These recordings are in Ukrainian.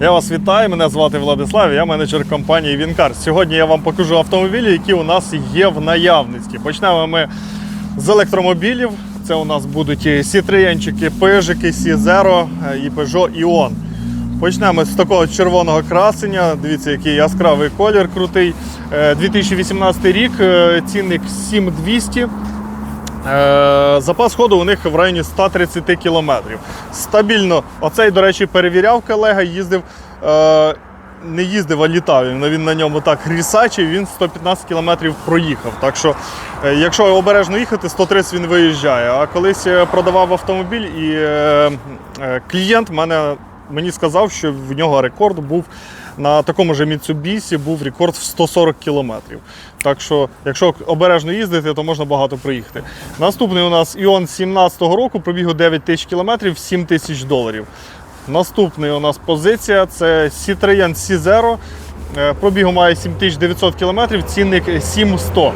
Я вас вітаю, мене звати Владислав, я менеджер компанії Вінкар. Сьогодні я вам покажу автомобілі, які у нас є в наявності. Почнемо ми з електромобілів. Це у нас будуть і Citroenчики, Пежики, Сі-Зеро і Peugeot Ion. Почнемо з такого червоного красення. Дивіться, який яскравий колір крутий. Е, 2018 рік, е, цінник 7200. Е, Запас ходу у них в районі 130 кілометрів. Стабільно. Оцей, до речі, перевіряв колега, їздив. е, Не їздив, а літав. Він на ньому так рісачив, він 115 кілометрів проїхав. Так що, е, якщо обережно їхати, 130 він виїжджає. А колись продавав автомобіль, і клієнт мене, мені сказав, що в нього рекорд був на такому ж Mitsubishi був рекорд в 140 кілометрів. Так що, якщо обережно їздити, то можна багато проїхати. Наступний у нас Іон 17-го року, пробігу 9 тисяч кілометрів, 7 тисяч доларів. Наступний у нас позиція це Citroen C0. Е, Пробігу має 7900 кілометрів, цінник 7100.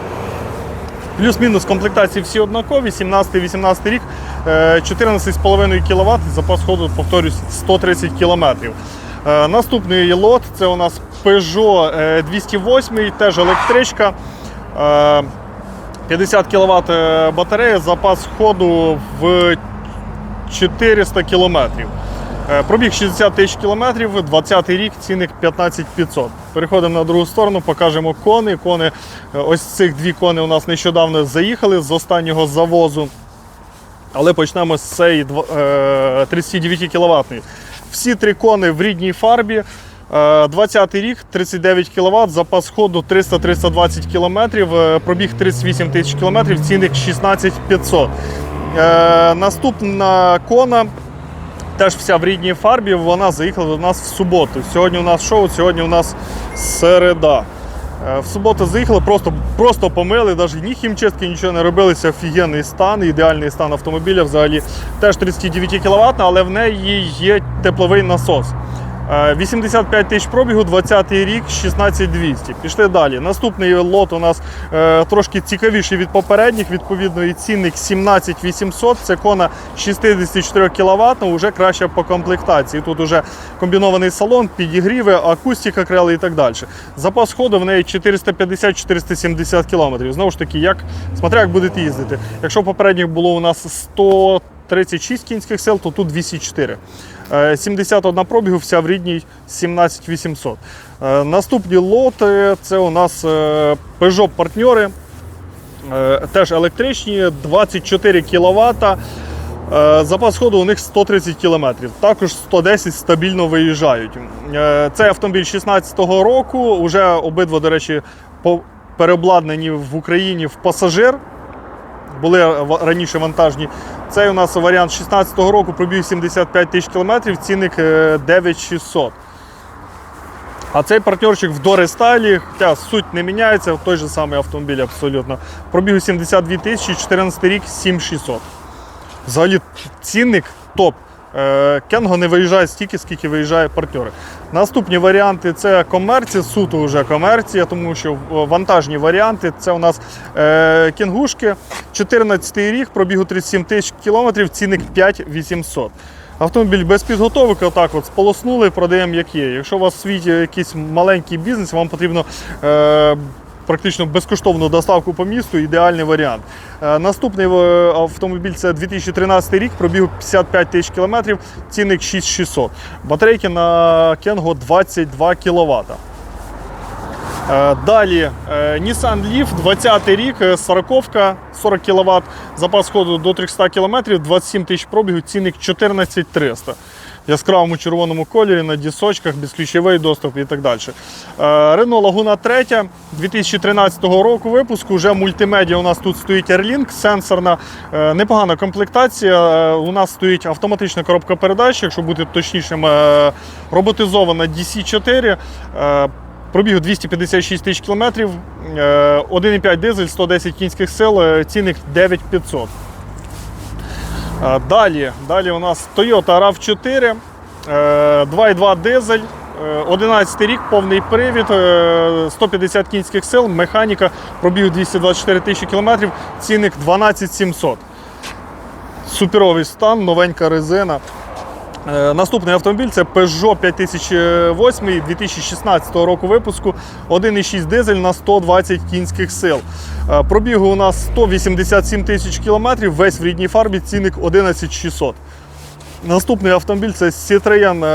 Плюс-мінус комплектації всі однакові, 17-18 рік, е, 14,5 кВт, запас ходу, повторюсь, 130 км. Наступний лот це у нас Peugeot е, 208, теж електричка. Е, 50 кВт батарея, запас ходу в 400 км. Пробіг 60 тисяч кілометрів, 20 рік, цінник 15 500. Переходимо на другу сторону, покажемо кони. Кони, е, ось цих дві кони у нас нещодавно заїхали з останнього завозу. Але почнемо з цієї е, 39 кВт. Всі три кони в рідній фарбі. Е, 20 рік, 39 кВт, запас ходу 300-320 км, е, пробіг 38 тисяч км, цінник 16 500. Е, Наступна кона теж вся в рідній фарбі, вона заїхала до нас в суботу. Сьогодні у нас шоу, сьогодні у нас середа. Е, В суботу заїхали, просто, просто помили, навіть ні хімчистки, нічого не робилися. Офігенний стан, ідеальний стан автомобіля взагалі. Теж 39 кВт, але в неї є тепловий насос. Е, 85 тисяч пробігу, 20 й рік, 16200. Пішли далі. Наступний лот у нас е, трошки цікавіший від попередніх, відповідно, і цінник 17800. Це кона 64 кВт, вже краще по комплектації. Тут вже комбінований салон, підігріви, акустика крила і так далі. Запас ходу в неї 450-470 км. Знову ж таки, як, смотря як будете їздити. Якщо попередніх було у нас 100 36 кінських сил, то тут 204. Е, 71 пробігу, вся в рідній 17800. Е, Наступні лоти це у нас е, Peugeot партньори, е, теж електричні, 24 кВт. Запас ходу у них 130 км. Також 110 стабільно виїжджають. Е, Це автомобіль 16-го року. Уже обидва, до речі, переобладнані в Україні в пасажир були раніше вантажні. Цей у нас варіант 16-го року, пробіг 75 тисяч кілометрів, цінник е, 9600. А цей партнерчик в дорестайлі, хоча суть не міняється, той же самий автомобіль абсолютно. Пробіг 72 тисячі, 14 рік, 7600. Взагалі цінник топ. Е, Кенго не виїжджає стільки, скільки виїжджає партнери. Наступні варіанти це комерція, суто вже комерція, тому що вантажні варіанти це у нас е, кінгушки, 14 рік, пробігу 37 тисяч кілометрів, цінник 5800. Автомобіль без підготовки, отак от сполоснули, продаємо як є. Якщо у вас в світі якийсь маленький бізнес, вам потрібно е, практично безкоштовну доставку по місту, ідеальний варіант. Е, Наступний е, автомобіль це 2013 рік, пробіг 55 тисяч кілометрів, цінник 6600. Батарейки на Кенго 22 кВт. Е, Далі Nissan Leaf, 20 рік, е, 40 40 кВт, запас ходу до 300 км, 27 тисяч пробігу, цінник 14300. Яскравому червоному кольорі на дісочках, безключовий доступ і так далі. Renault Laguna 3 2013 року випуску. Вже мультимедіа у нас тут стоїть Airlink, сенсорна, е, непогана комплектація. Е, У нас стоїть автоматична коробка передач, якщо бути точнішим, е, роботизована DC4. Е, Пробіг 256 тисяч кілометрів, е, 1,5 дизель, 110 кінських сил, цінник 9500. Е, Далі, далі у нас Toyota RAV4, е, 2,2 дизель, е, 11 рік, повний привід, е, 150 кінських сил, механіка, пробіг 224 тисячі кілометрів, цінник 12700. Суперовий стан, новенька резина. Е, Наступний автомобіль це Peugeot 5008 2016 року випуску, 1,6 дизель на 120 кінських сил. Е, Пробігу у нас 187 тисяч кілометрів, весь в рідній фарбі, цінник 11600. Наступний автомобіль це Citroën е,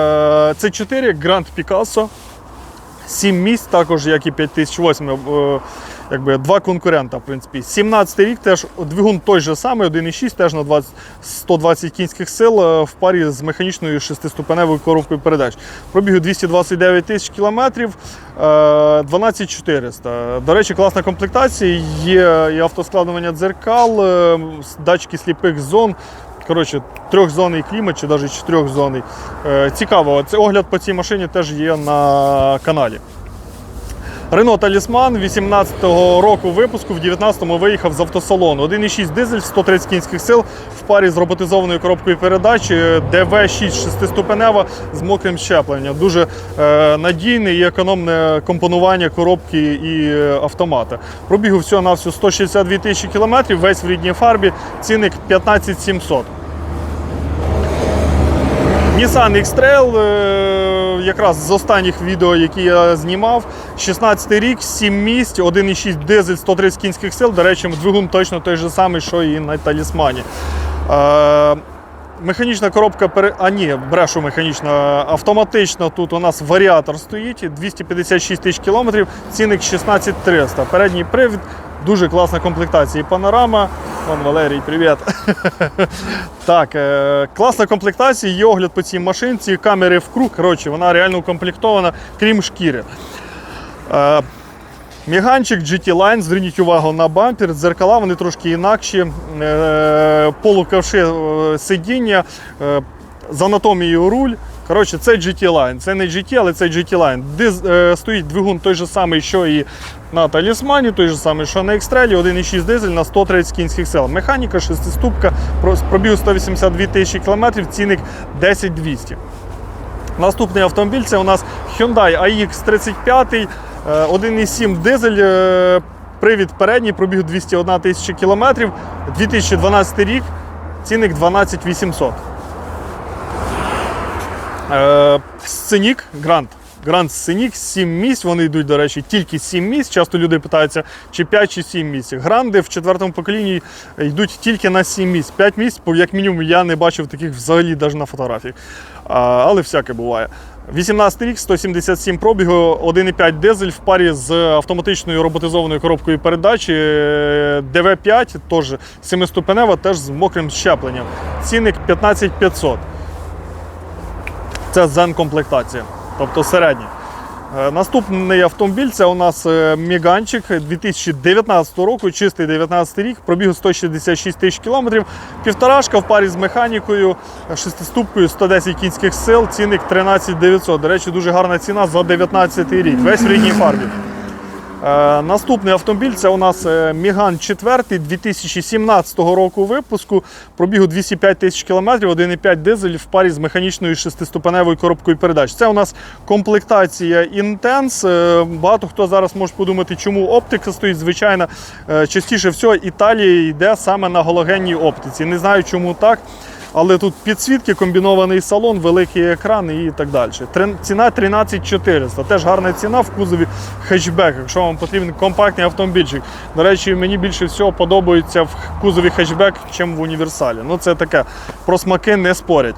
C4 Grand Picasso. 7 місць, також як і 5008, е, якби два конкурента, в принципі. 17 рік теж двигун той же самий, 1,6, теж на 20, 120 кінських сил е, в парі з механічною шестиступеневою коробкою передач. Пробігу 229 тисяч кілометрів, е, 12400. До речі, класна комплектація. Є і автоскладування дзеркал, е, датчики сліпих зон. Коротше, трьохзонний клімат чи навіть чотирьохзонний. Е, Цікаво, це огляд по цій машині теж є на каналі. Рено Талісман 18-го року випуску, в 19-му виїхав з автосалону. 1,6 дизель, 130 кінських сил в парі з роботизованою коробкою передач, е, ДВ-6 шестиступенева з мокрим щепленням. Дуже е, надійне і економне компонування коробки і е, автомата. Пробігу всього на всього 162 тисячі кілометрів, весь в рідній фарбі, цінник 15 700. Nissan X-Trail, якраз з останніх відео, які я знімав, 16 рік, 7 місць, 1,6 дизель, 130 кінських сил. До речі, двигун точно той же самий, що і на талісмані. Е, Механічна коробка, пере- а ні, брешу механічна, автоматична. Тут у нас варіатор стоїть, 256 тисяч кілометрів, цінник 16300. Передній привід, дуже класна комплектація. І панорама. Вон Валерій, привіт. Так, е, класна комплектація, є огляд по цій машинці, камери в круг. Коротше, вона реально укомплектована, крім шкіри. Е, Міганчик GT Line, зверніть увагу на бампер, дзеркала, вони трошки інакші, е, полуковши е, сидіння, з анатомією руль. Коротше, це GT Line. Це не GT, але це GT Line. Диз, е, стоїть двигун той же самий, що і на талісмані, той же самий, що на Екстрелі, 1,6 дизель на 130 кінських сил. Механіка, шестиступка, про- з 182 тисячі кілометрів, цінник 10 200. Наступний автомобіль це у нас Hyundai AX35, е, 1,7 дизель, е, привід передній, пробіг 201 тисяча кілометрів, 2012 рік, цінник 12 800. Е, Сценік Грант. Гранд Сценік, 7 місць. Вони йдуть, до речі, тільки 7 місць. Часто люди питаються, чи 5 чи 7 місць. Гранди в четвертому поколінні йдуть тільки на 7 місць. 5 місць, як мінімум, я не бачив таких взагалі навіть на фотографіях. Але всяке буває. 18 рік, 177 пробігу, 1,5 дизель в парі з автоматичною роботизованою коробкою передач. е, ДВ5, теж 7-ступенева, теж з мокрим щепленням. Цінник 15500. Це Zen комплектація, тобто середній. Е, Наступний автомобіль це у нас е, Міганчик 2019 року, чистий 19 рік, пробіг 166 тисяч кілометрів, півторашка в парі з механікою, шестиступкою 110 кінських сил, цінник 13 900. До речі, дуже гарна ціна за 19 рік, весь в рідній фарбі. Е, Наступний автомобіль це у нас е, Міган 4 2017 року випуску. Пробігу 205 тисяч кілометрів, 1,5 дизель в парі з механічною шестиступеневою коробкою передач. Це у нас комплектація. Е, Багато хто зараз може подумати, чому оптика стоїть. Звичайно, е, частіше всього Італія йде саме на галогенній оптиці. Не знаю, чому так. Але тут підсвітки, комбінований салон, великий екран і так далі. Ціна 13400. Теж гарна ціна в кузові хетчбек, якщо вам потрібен компактний автомобільчик. До речі, мені більше всього подобається в кузові хетчбек, ніж в універсалі. Ну це таке, про смаки не спорять.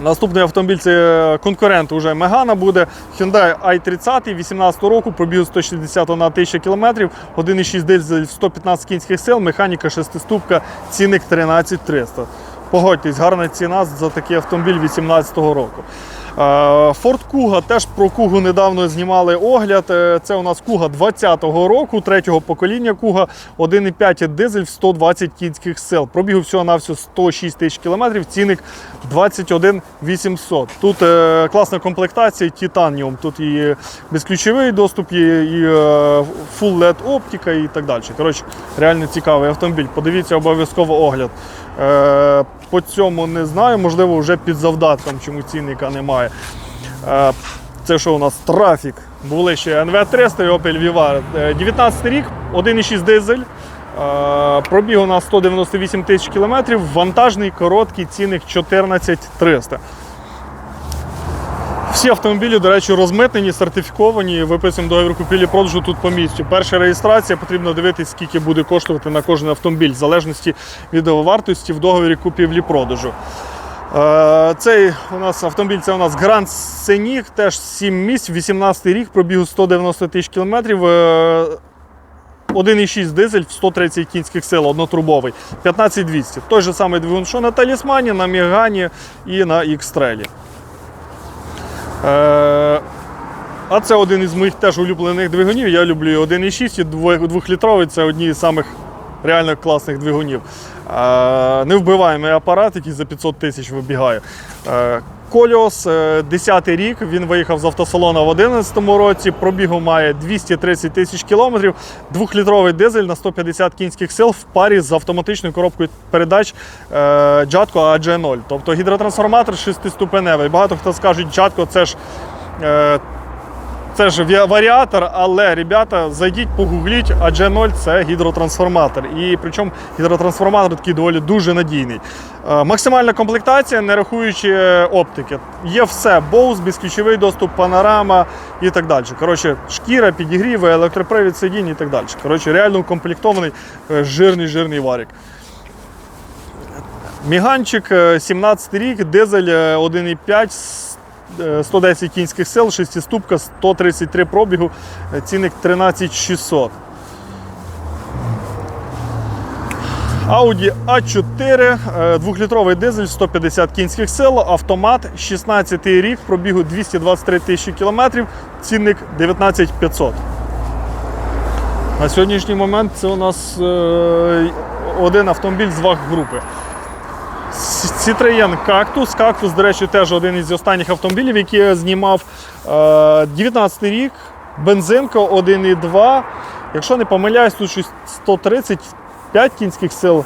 Наступний автомобіль це конкурент уже Мегана буде. Hyundai i30 18 року, пробіг 161 тисяча кілометрів, 1,6 дизель 115 кінських сил, механіка шестиступка, цінник 13300. Погодьтесь, гарна ціна за такий автомобіль 2018 року. Е, Ford Kuga, теж про Kuga недавно знімали огляд. Е, Це у нас Kuga 20-го року, третього покоління Kuga, 1,5 дизель в 120 кінських сил. Пробігу всього на всього 106 тисяч кілометрів, цінник 21 800. Тут е, класна комплектація, титаніум. Тут і безключовий доступ, є, і е, Full LED оптика і так далі. Коротше, реально цікавий автомобіль. Подивіться обов'язково огляд. Е, по цьому не знаю, можливо, вже під завдатком, чому цінника немає. Е, це що у нас трафік? Були ще NV300 і Opel Vivaro. Е, 19 рік, 1,6 дизель. Е, Пробіг у нас 198 тисяч кілометрів, вантажний, короткий, цінник 14 300. Всі автомобілі, до речі, розмитнені, сертифіковані. Виписуємо договір купівлі-продажу тут по місцю. Перша реєстрація потрібно дивитися, скільки буде коштувати на кожен автомобіль, в залежності від його вартості в договорі купівлі-продажу. Е, Цей у нас автомобіль це у нас Grand Scenic, теж 7 місць, 18 рік, пробігу 190 тисяч кілометрів. Е, 1,6 дизель в 130 кінських сил, однотрубовий, 15200. Той же самий двигун, що на Талісмані, на Мігані і на X-Trail. Е, а це один із моїх теж улюблених двигунів. Я люблю 1,6 і 2-літровий це одні з самих реально класних двигунів. Е, Невбиваємий апарат, який за 500 тисяч вибігає. Е, Коліос, 10 рік, він виїхав з автосалону в 2011 році, пробігу має 230 тисяч кілометрів, двохлітровий дизель на 150 кінських сил в парі з автоматичною коробкою передач Джатко Jatco AG0. Тобто гідротрансформатор шестиступеневий. Багато хто скаже, Джатко це ж е, це ж варіатор, але ребята, зайдіть, погугліть, а G0 це гідротрансформатор. І причому гідротрансформатор такий доволі дуже надійний. Е, Максимальна комплектація, не рахуючи е, оптики. Є все: Bose, безключовий доступ, панорама і так далі. Коротше, шкіра, підігріви, електропривід сидінь і так далі. Коротше, реально укомплектований е, жирний жирний варік. Міганчик, е, 17 рік, дизель е, 1,5, с- е, 110 кінських сил, шестиступка, 133 пробігу, е, цінник 13600. Audi A4, е, двохлітровий дизель, 150 кінських сил, автомат, 16 рік, пробігу 223 тисячі кілометрів, цінник 19500. На сьогоднішній момент це у нас е, один автомобіль з ваг-групи. Citroen Cactus. Cactus, до речі, теж один із останніх автомобілів, який я знімав. Е, 19 рік, бензинка 1,2. Якщо не помиляюсь, тут щось 135 кінських сил.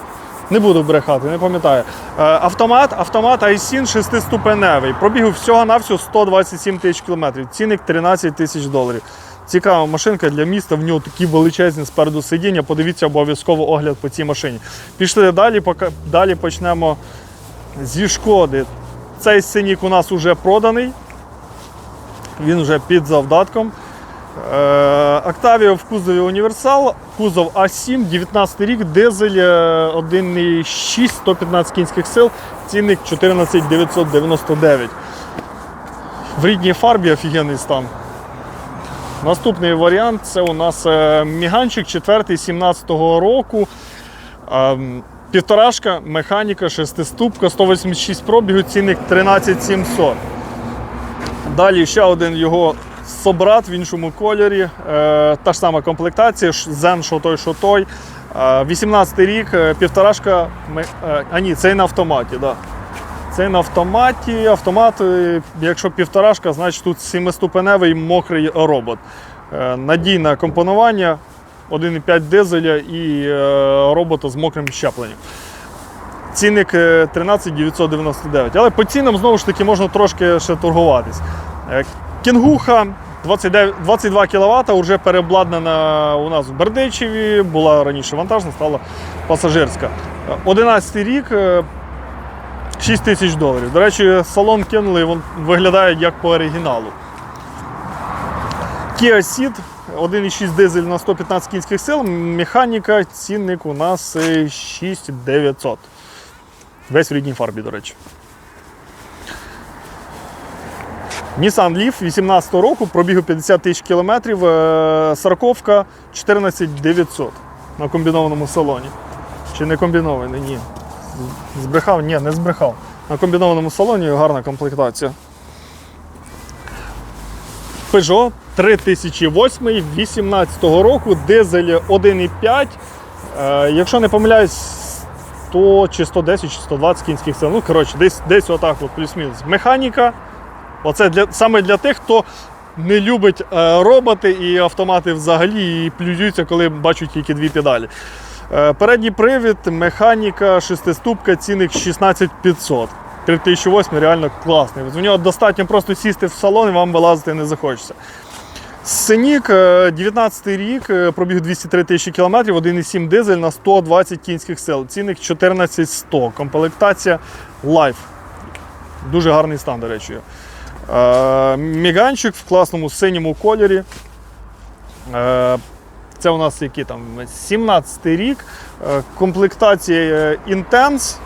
Не буду брехати, не пам'ятаю. Е, Автомат, автомат iSIN 6-ступеневий. Пробігу всього-навсього 127 тисяч кілометрів. Цінник 13 тисяч доларів. Цікава машинка для міста, в нього такі величезні спереду сидіння. Подивіться обов'язково огляд по цій машині. Пішли далі, поки- далі почнемо зі шкоди. Цей синік у нас вже проданий. Він вже під завдатком. Октавіо в кузові універсал, кузов А7, 19 рік, дизель е, 1,6, 115 кінських сил, цінник 14 999. В рідній фарбі офігенний стан. Наступний варіант це у нас е, міганчик 4 17 року. Півторашка, механіка, шестиступка, 186 пробігу, цінник 13 700. Далі ще один його собрат в іншому кольорі. Е, та ж сама комплектація, Zen, що той, що той. Е, 18 рік, е, півторашка. ме- е, а ні, цей на автоматі. Да. Цей на автоматі. Автомат, е, якщо півторашка, значить тут семиступеневий мокрий робот. Е, надійне компонування, 1,5 дизеля і е, робота з мокрим щепленням. Цінник е, 13 999. Але по цінам знову ж таки можна трошки ще торгуватись. Кінгуха 29, 22 кВт, вже переобладнана у нас в Бердичеві, була раніше вантажна, стала пасажирська. Е, 11 рік, 6 тисяч доларів. До речі, салон кинули, він виглядає як по оригіналу. Kia Ceed, 1,6 дизель на 115 кінських сил, механіка, цінник у нас е, 6900. Весь в рідній фарбі, до речі. Nissan Leaf 18 року, пробігу 50 тисяч кілометрів, е, сороковка 14900 на комбінованому салоні. Чи не комбінований? Ні. Збрехав? Ні, не збрехав. На комбінованому салоні гарна комплектація. Peugeot 3008 18 року, дизель 1,5. Е, якщо не помиляюсь, 100 чи 110 чи 120 кінських сил. Ну, коротше, десь, десь отак, от, плюс-мінус. Механіка. Оце для, саме для тих, хто не любить е, роботи і автомати взагалі, і плюються, коли бачать тільки дві педалі. Е, передній привід, механіка, шестиступка, цінник 16500. 3008 реально класний. В нього достатньо просто сісти в салон і вам вилазити не захочеться. Синік, е, 19 рік, е, пробіг 203 тисячі кілометрів, 1,7 дизель на 120 кінських сил. Цінник 14100. Комплектація Life. Дуже гарний стан, до речі. Е, Міганчик в класному синьому кольорі. Це у нас який там 17 рік. Е, Комплектація е, Intense.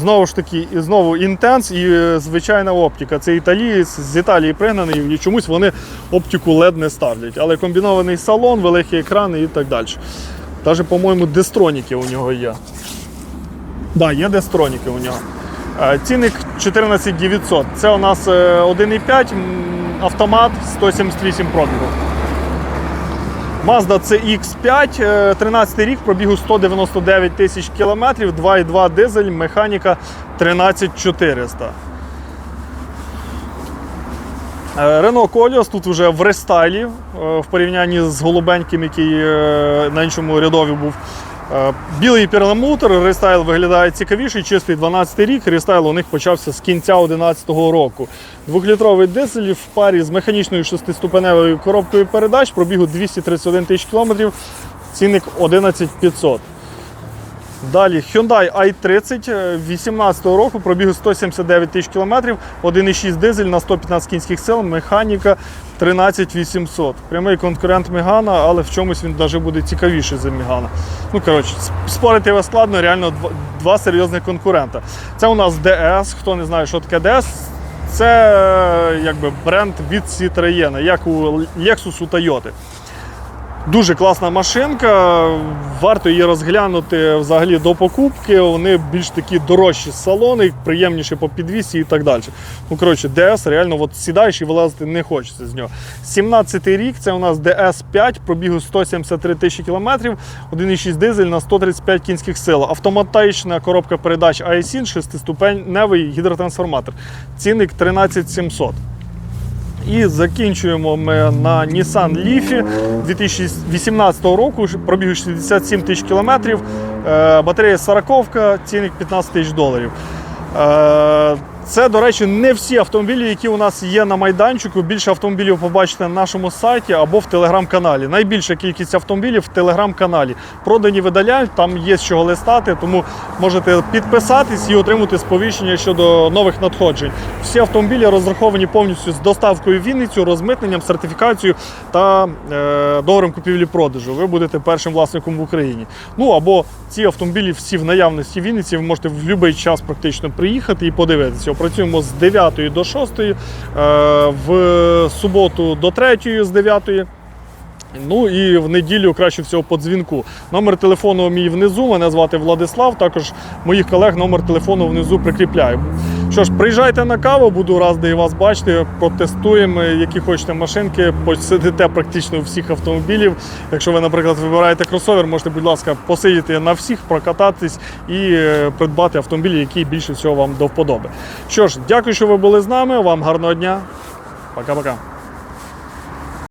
Знову ж таки, знову Intense і е, звичайна оптика. Це італієць з Італії пригнаний, і чомусь вони оптику LED не ставлять. Але комбінований салон, великі екрани і так далі. Навіть, по-моєму, дестроніки у нього є. Так, да, є дестроніки у нього. Цінник 14 900. Це у нас е, 1,5 автомат 178 пробігу. Mazda CX5, е, 13 рік, пробігу 199 тисяч кілометрів, 2,2 дизель, механіка 13400. Рено Коліос тут вже в рестайлі е, в порівнянні з голубеньким, який е, на іншому рядові був. Е, Білий перламутр, рестайл виглядає цікавіший, чистий 12 рік. Рестайл у них почався з кінця 2011 року. Двохлітровий дизель в парі з механічною шестиступеневою коробкою передач пробігу 231 тисяч кілометрів, цінник 11500. Далі Hyundai i30 е, 18 року, пробігу 179 тисяч кілометрів, 1,6 дизель на 115 кінських сил, механіка 13800. Прямий конкурент Мегана, але в чомусь він навіть буде цікавіший за Мегана. Ну, коротше, спорити його складно, реально два, два серйозних конкурента. Це у нас DS. Хто не знає, що таке DS, це е, якби бренд від Citroën, як у Lexus у Toyota. Дуже класна машинка, варто її розглянути взагалі до покупки. Вони більш такі дорожчі салони, приємніші по підвісі і так далі. Ну, коротше, DS реально от сідаєш і вилазити не хочеться з нього. 17-й рік це у нас DS5, пробігу 173 тисячі кілометрів, 1,6 дизель на 135 кінських сил. Автоматична коробка передач ISIN, шестиступеневий гідротрансформатор. Цінник 13700. І закінчуємо ми на Nissan Leaf 2018 року, пробіг 67 тисяч кілометрів, е, батарея 40, цінник 15 тисяч доларів. Це, до речі, не всі автомобілі, які у нас є на майданчику. Більше автомобілів побачите на нашому сайті або в телеграм-каналі. Найбільша кількість автомобілів в телеграм-каналі. Продані видаляють, там є з чого листати, тому можете підписатись і отримати сповіщення щодо нових надходжень. Всі автомобілі розраховані повністю з доставкою в Вінницю, розмитненням, сертифікацією та е, договором купівлі-продажу. Ви будете першим власником в Україні. Ну або ці автомобілі всі в наявності в Вінниці. Ви можете в будь-який час практично приїхати і подивитися. Працюємо з 9 до 6, е, в суботу до 3 з 9. Ну і в неділю краще всього по дзвінку. Номер телефону мій внизу. Мене звати Владислав. Також моїх колег номер телефону внизу прикріпляю. Що ж, приїжджайте на каву, буду радий вас бачити. Протестуємо, які хочете машинки. Посидите практично у всіх автомобілів. Якщо ви, наприклад, вибираєте кросовер, можете, будь ласка, посидіти на всіх, прокататись і е, придбати автомобіль, який більше всього вам до вподоби. Що ж, дякую, що ви були з нами. Вам гарного дня. Пока-пока.